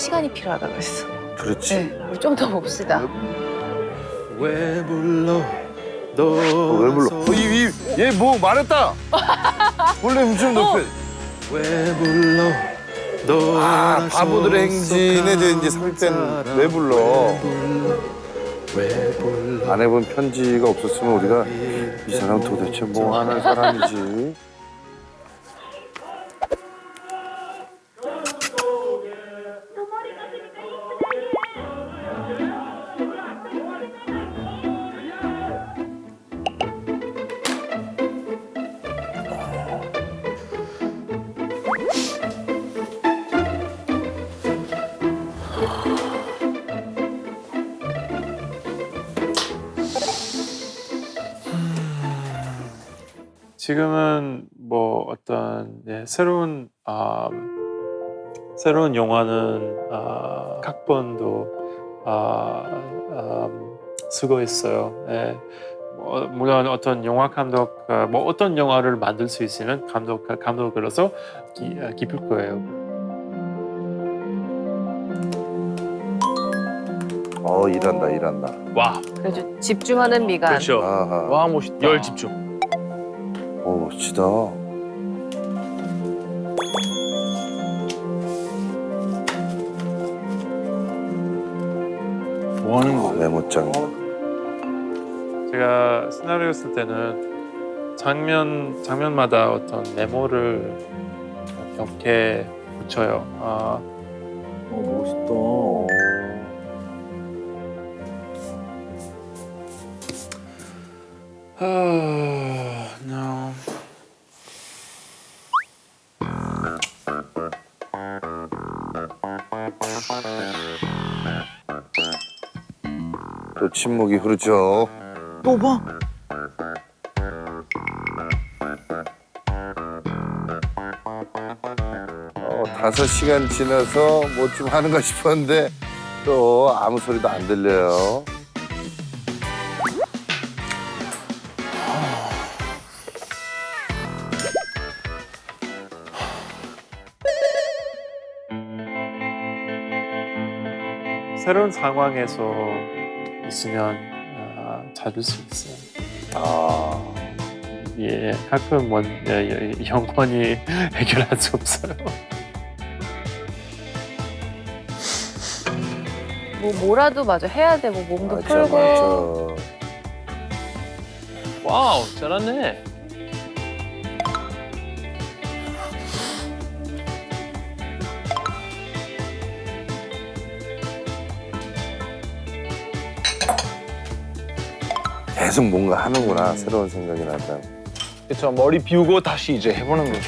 시간이 필요하다고 했어. 그렇지. 네, 우리 좀더 봅시다. 왜 불러 너 어, 왜 불러? 어, 얘뭐 말했다. 원래 음좀 높여. 왜 불러 너 아 바보들의 행진에 저 이제 삽입된 왜 불러? 왜 불러 안 해본 편지가 없었으면 우리가 이 사람 도대체 뭐 하는 사람이지? 지금은 뭐 어떤 예, 새로운 아, 새로운 영화는 아, 각본도 아, 아, 쓰고 있어요. 예. 뭐, 물론 어떤 영화 감독, 아, 뭐 어떤 영화를 만들 수 있으면 감독 감독으로서 기, 아, 기쁠 거예요. 어 일한다 일한다. 와 그래도 집중하는 미간. 그렇죠 아하. 와 멋있다 열 집중 어 멋지다. 뭐 하는 거야 메모장. 제가 시나리오 쓸 때는 장면 장면마다 어떤 메모를 몇개 붙여요. 아, 어 멋있다 아, 또 침묵이 흐르죠. 또 봐? 어, 다섯 시간 지나서 뭐 좀 하는가 싶었는데 또 아무 소리도 안 들려요. 새로운 상황에서 있으면 아, 찾을 수 있어요. 아, 예, 가끔 뭐 예, 예, 영원히 해결할 수 없어요. 뭐 뭐라도 맞아 해야 돼. 뭐 몸도 맞아, 풀고. 맞아. 와우 잘하네 계속 뭔가 하는구나. 새로운 생각이 난다. 그쵸 머리 비우고 다시 이제 해보는 거죠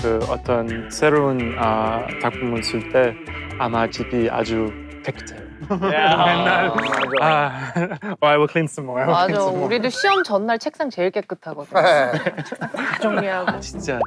그 어떤 새로운 아, 작품을 쓸 때 아마 집이 아주 깨끗해요. 맨날 아, I will clean some more. I will clean 맞아. some more. 우리도 시험 전날 책상 제일 깨끗하거든. 다 정리하고. 진짜